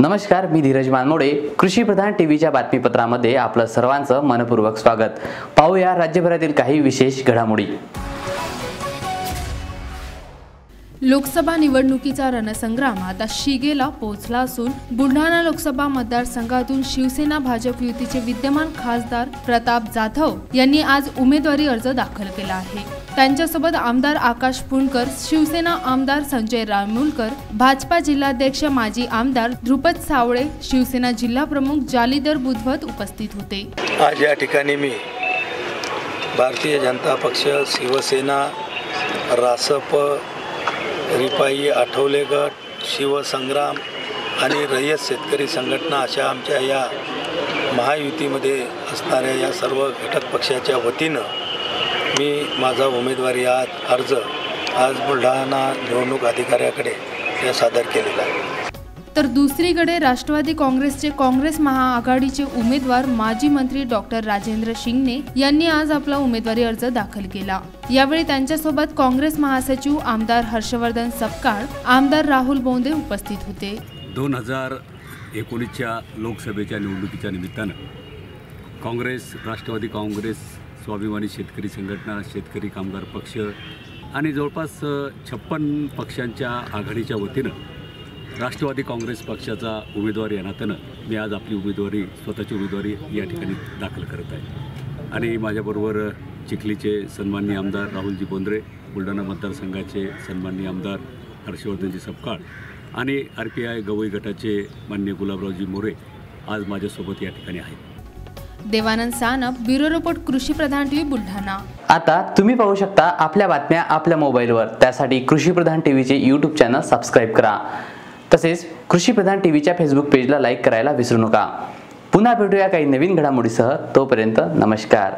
नमस्कार मी धीरज मानमोडे कृषी प्रधान टीव्हीच्या बातमीपत्रामध्ये आपलं सर्वांचं मनपूर्वक स्वागत. पाहूया राज्यभरातील काही विशेष घडामोडी. लोकसभा निवडणुकीचा रणसंग्राम आता शिगेला पोहोचला असून बुलढाणा लोकसभा मतदारसंघातून शिवसेना भाजप युतीचे विद्यमान खासदार प्रताप जाधव यांनी आज उमेदवारी अर्ज दाखल केला आहे. त्यांच्यासोबत आमदार आकाश पुणकर शिवसेना आमदार संजय रामूलकर भाजपा जिल्हाध्यक्ष माजी आमदार ध्रुपद सावळे शिवसेना जिल्हा प्रमुख जालीदर बुधवत उपस्थित होते. आज या ठिकाणी मी भारतीय जनता पक्ष शिवसेना रासप रिपाई आठवले गट शिवसंग्राम आणि रयत शेतकरी संघटना अशा आमच्या या महायुतीमध्ये असणाऱ्या या सर्व घटक पक्षाच्या वतीनं मी माझा उमेदवारी आज अर्ज आज बुलढाणा निवडणूक अधिकाऱ्याकडे सादर केलेला आहे. तर दुसरीकडे राष्ट्रवादी काँग्रेसचे काँग्रेस महाआघाडीचे उमेदवार माजी मंत्री डॉक्टर राजेंद्र शिंगणे यांनी आज आपला उमेदवारी अर्ज दाखल केला. यावेळी त्यांच्यासोबत काँग्रेस महासचिव आमदार हर्षवर्धन सपकाळ आमदार राहुल बोंदे उपस्थित होते. दोन हजार एकोणीसच्या लोकसभेच्या निवडणुकीच्या निमित्तानं काँग्रेस राष्ट्रवादी काँग्रेस स्वाभिमानी शेतकरी संघटना शेतकरी कामगार पक्ष आणि जवळपास छप्पन पक्षांच्या आघाडीच्या वतीनं राष्ट्रवादी काँग्रेस पक्षाचा उमेदवार या नात्यानं मी आज आपली उमेदवारी स्वतःची उमेदवारी या ठिकाणी दाखल करत आहे. आणि माझ्याबरोबर चिखलीचे सन्माननीय आमदार राहुलजी बोंद्रे बुलढाणा मतदारसंघाचे सन्माननीय आमदार हर्षवर्धनजी सपकाळ आणि आर पी आय गवई गटाचे मान्य गुलाबरावजी मोरे आज माझ्यासोबत या ठिकाणी आहेत. देवानंद सानप ब्युरो रिपोर्ट कृषी प्रधान टीव्ही बुलढाणा. आता तुम्ही पाहू शकता आपल्या बातम्या आपल्या मोबाईलवर. त्यासाठी कृषी प्रधान टीव्हीचे यूट्यूब चॅनल सबस्क्राईब करा. तसेच कृषी प्रधान टीव्हीच्या फेसबुक पेजला लाईक करायला विसरू नका. पुन्हा भेटूया काही नवीन घडामोडीसह. तोपर्यंत नमस्कार.